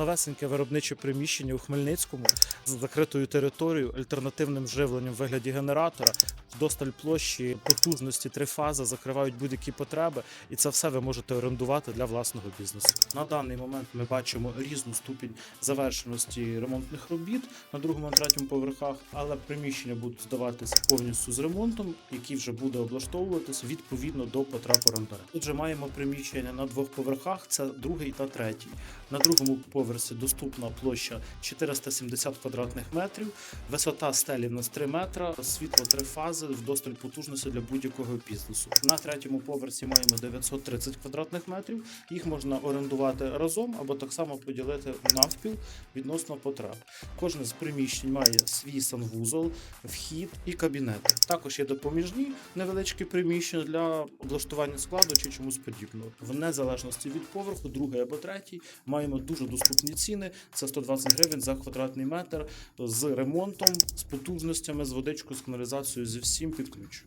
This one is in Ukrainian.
новесеньке виробниче приміщення у Хмельницькому з закритою територією, альтернативним живленням в вигляді генератора, досталь площі, потужності три фази закривають будь-які потреби, і це все ви можете орендувати для власного бізнесу. На даний момент ми бачимо різну ступінь завершеності ремонтних робіт на другому та третьому поверхах, але приміщення будуть здаватися повністю з ремонтом, який вже буде облаштовуватися відповідно до потреб орендаря. Отже, маємо приміщення на двох поверхах: це другий та третій. На другому поверсі доступна площа 470 квадратних метрів, висота стелі в нас 3 метра, світло три фази, вдосталь потужності для будь-якого бізнесу. На третьому поверсі маємо 930 квадратних метрів. Їх можна орендувати разом або так само поділити навпіл відносно потреб. Кожне з приміщень має свій санвузол, вхід і кабінети. Також є допоміжні невеличкі приміщення для облаштування складу чи чомусь подібного. В незалежності від поверху, другий або третій, маємо дуже доступні ціни. Це 120 гривень за квадратний метр з ремонтом, з потужностями, з водичкою, з каналізацією, зі всім під ключ.